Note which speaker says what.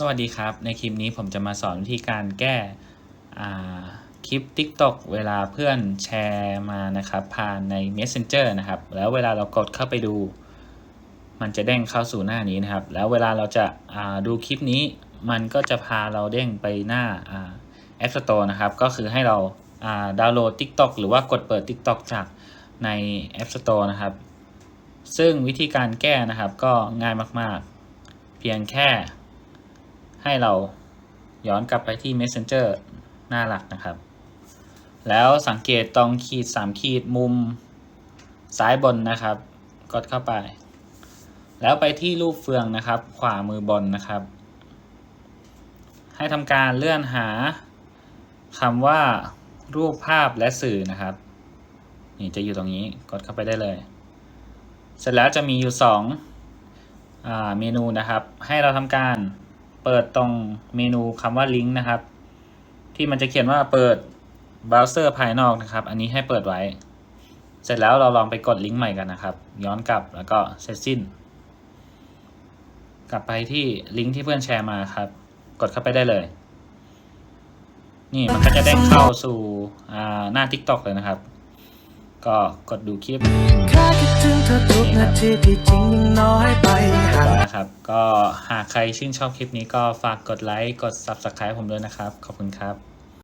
Speaker 1: สวัสดีครับ ในคลิปนี้ผมจะมาสอนวิธีการแก้คลิป TikTok เวลาเพื่อนแชร์มานะครับ ผ่านใน Messenger นะครับ แล้วเวลาเรากดเข้าไปดู มันจะเด้งเข้าสู่หน้านี้นะครับ แล้วเวลาเราจะาดูคลิปนี้ มันก็จะพาเราเด้งไปหน้าอ่า App Store นะครับ ก็คือให้เราอ่าดาวน์โหลด TikTok หรือว่ากดเปิด TikTok จากใน App Store นะครับ ซึ่งวิธีการแก้นะครับก็ง่ายมาก ๆ เพียงแค่ ให้เราย้อนกลับไปที่ Messenger หน้าหลักนะครับ แล้วสังเกตตรงขีด 3 ขีดมุมซ้ายบนนะครับ กดเข้าไป แล้วไปที่รูปเฟืองนะครับ ขวามือบนนะครับ ให้ทำการเลื่อนหาคำว่ารูปภาพและสื่อนะครับ นี่จะอยู่ตรงนี้กดเข้าไปได้เลย เสร็จแล้วจะมีอยู่2อ่าเมนูนะครับ ให้เราทำการ เปิดตรงเมนูคำว่าลิงก์นะครับ ที่มันจะเขียนว่าเปิดเบราว์เซอร์ภายนอกนะครับ อันนี้ให้เปิดไว้ เสร็จแล้วเราลองไปกดลิงก์ใหม่กันนะครับ ย้อนกลับแล้วก็เสร็จสิ้น กลับไปที่ลิงก์ที่เพื่อนแชร์มาครับ กดเข้าไปได้เลย นี่มันก็จะเด้งเข้าสู่หน้า TikTok เลยนะครับ ก็กดดูคลิป นะครับ ก็หากใครชื่นชอบคลิปนี้ก็ฝากกดไลค์ กด Subscribe ผมด้วยนะครับ ขอบคุณครับ